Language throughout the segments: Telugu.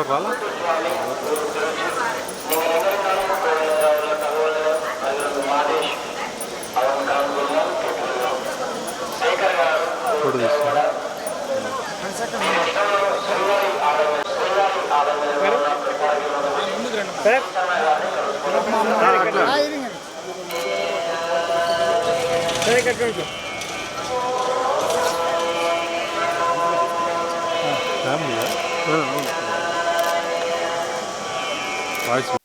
ఎవరు రాలా ఫోటో తీసుకో 맛있어.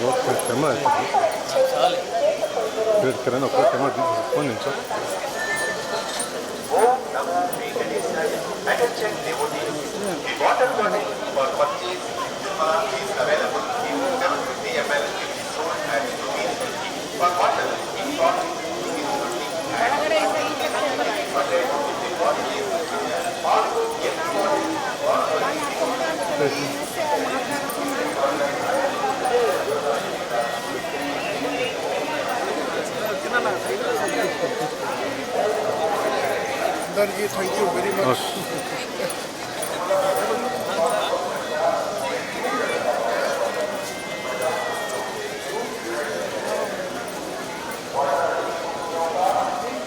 Creo que el tema de... Creo que no, creo que el tema de... Ponen, ¿sabes? ancient devotees. The water body for purchase is available in 750 ml in the store at rupees 50. For water, in short, rupees 50 and for the body is also yet for the అందరికీ thank you very much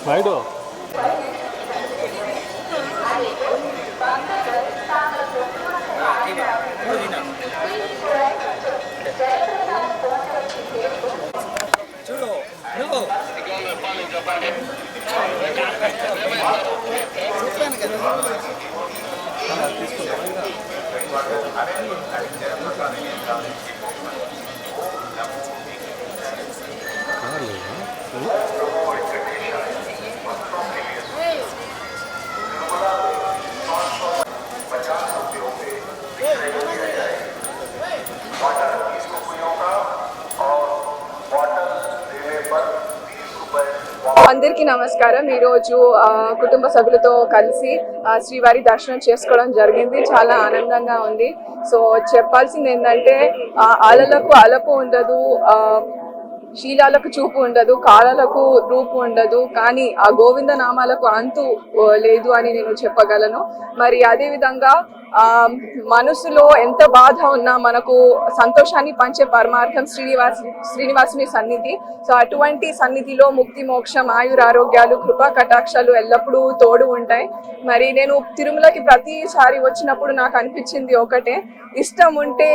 Naidu తీసుకుంటాను అందరికీ నమస్కారం. ఈరోజు ఆ, కుటుంబ సభ్యులతో కలిసి శ్రీవారి దర్శనం చేసుకోవడం జరిగింది. చాలా ఆనందంగా ఉంది. సో చెప్పాల్సింది ఏంటంటే అలలకు అలపు ఉండదు. ఆ, శీలాలకు చూపు ఉండదు కాలాలకు రూపు ఉండదు కానీ ఆ గోవింద నామాలకు అంతు లేదు అని నేను చెప్పగలను. మరి అదే విధంగా ఆ మనసులో ఎంత బాధ ఉన్నా మనకు సంతోషాన్ని పంచే పరమార్థం శ్రీనివాస్ శ్రీనివాసుని సన్నిధి. సో అటువంటి సన్నిధిలో ముక్తి మోక్షం ఆయుర ఆరోగ్యాలు కృపా కటాక్షాలు ఎల్లప్పుడూ తోడు ఉంటాయి. మరి నేను తిరుమలకి ప్రతిసారి వచ్చినప్పుడు నాకు అనిపించింది ఒకటే ఇష్టం ఉంటే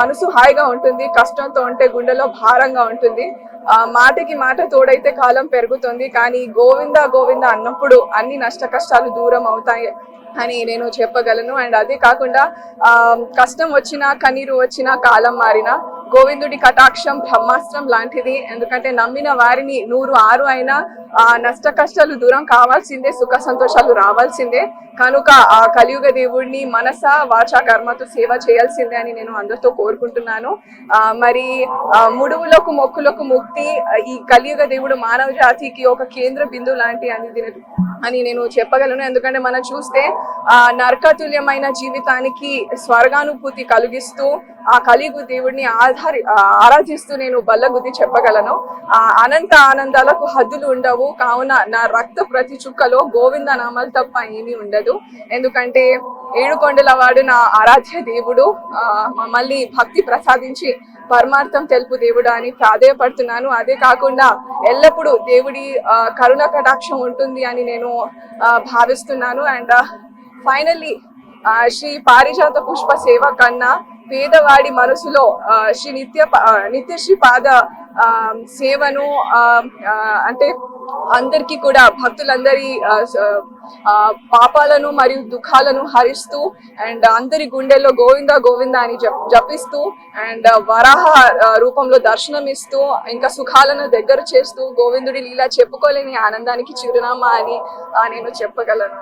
మనసు హాయిగా ఉంటుంది కష్టంతో ఉంటే గుండెలో భారంగా ఉంటుంది. ఆ మాటకి మాట తోడైతే కాలం పెరుగుతుంది. కానీ గోవింద గోవింద అన్నప్పుడు అన్ని నష్ట కష్టాలు దూరం అవుతాయి అని నేను చెప్పగలను. అండ్ అదే కాకుండా ఆ కష్టం వచ్చినా కన్నీరు వచ్చినా కాలం మారినా గోవిందుడి కటాక్షం బ్రహ్మాస్త్రం లాంటిది. ఎందుకంటే నమ్మిన వారిని నూరు ఆరు అయినా ఆ నష్ట కష్టాలు దూరం కావాల్సిందే సుఖ సంతోషాలు రావాల్సిందే. కనుక ఆ కలియుగ దేవుడిని మనస వాచ కర్మతో సేవ చేయాల్సిందే అని నేను అందరితో కోరుకుంటున్నాను. ఆ మరి ఆ, ముడువులకు మొక్కులకు ముక్తి ఈ కలియుగ దేవుడు మానవ జాతికి ఒక కేంద్ర బిందువు లాంటి అని అని నేను చెప్పగలను. ఎందుకంటే మనం చూస్తే నరకతుల్యమైన జీవితానికి స్వర్గానుభూతి కలిగిస్తూ ఆ కలిగు దేవుడిని ఆధారి ఆరాధిస్తూ నేను బల్లగుద్ది చెప్పగలను. ఆ అనంత ఆనందాలకు హద్దులు ఉండవు. కావున నా రక్త ప్రతి చుక్కలో గోవింద నామాలు తప్ప ఏమీ ఉండదు. ఎందుకంటే ఏడుకొండల వాడు నా ఆరాధ్య దేవుడు. ఆ, మమ్మల్ని భక్తి ప్రసాదించి పరమార్థం తెలుపు దేవుడు అని ప్రాధేయపడుతున్నాను. అదే కాకుండా ఎల్లప్పుడూ దేవుడి ఆ, కరుణ కటాక్షం ఉంటుంది అని నేను ఆ, భావిస్తున్నాను. అండ్ ఫైనల్లీ శ్రీ పారిజాత పుష్ప సేవ కన్నా పేదవాడి మనసులో శ్రీ నిత్య నిత్యశ్రీ పాద ఆ, సేవను ఆ, అంటే అందరికీ కూడా భక్తులందరి ఆ, పాపాలను మరియు దుఃఖాలను హరిస్తూ అండ్ అందరి గుండెల్లో గోవింద గోవింద అని జపిస్తూ అండ్ వరాహ రూపంలో దర్శనం ఇస్తూ ఇంకా సుఖాలను దగ్గర చేస్తూ గోవిందుడి లీలా చెప్పుకోలేని ఆనందానికి చిరునామా అని నేను చెప్పగలను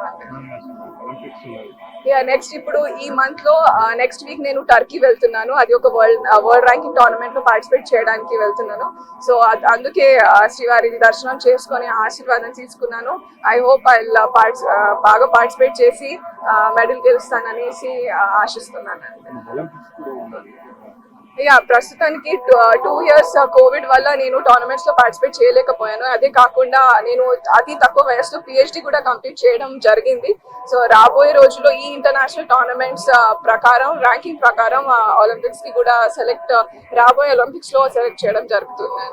యా నెక్స్ట్ ఇప్పుడు ఈ మంత్లో uh, నెక్స్ట్ వీక్ నేను టర్కీ వెళ్తున్నాను. అది ఒక వరల్డ్ వరల్డ్ ర్యాంకింగ్ టోర్నమెంట్లో పార్టిసిపేట్ చేయడానికి వెళ్తున్నాను. సో అందుకే uh, శ్రీవారి దర్శనం చేసుకొని ఆశీర్వాదం తీసుకున్నాను. ఐ హోప్ ఐ బాగా పార్టిసిపేట్ చేసి uh, మెడల్ గెలుస్తాననేసి ఆశిస్తున్నాను. యా ప్రస్తుతానికి two uh, years Covid uh, వల్ల నేను టోర్నమెంట్స్లో పార్టిసిపేట్ చేయలేకపోయాను. అదే కాకుండా నేను అతి తక్కువ వయసులో పిహెచ్డి కూడా కంప్లీట్ చేయడం జరిగింది. సో రాబోయే రోజుల్లో ఈ ఇంటర్నేషనల్ టోర్నమెంట్స్ uh, ప్రకారం ర్యాంకింగ్ ప్రకారం ఒలింపిక్స్కి కూడా సెలెక్ట్ రాబోయే ఒలింపిక్స్లో సెలెక్ట్ చేయడం జరుగుతుంది.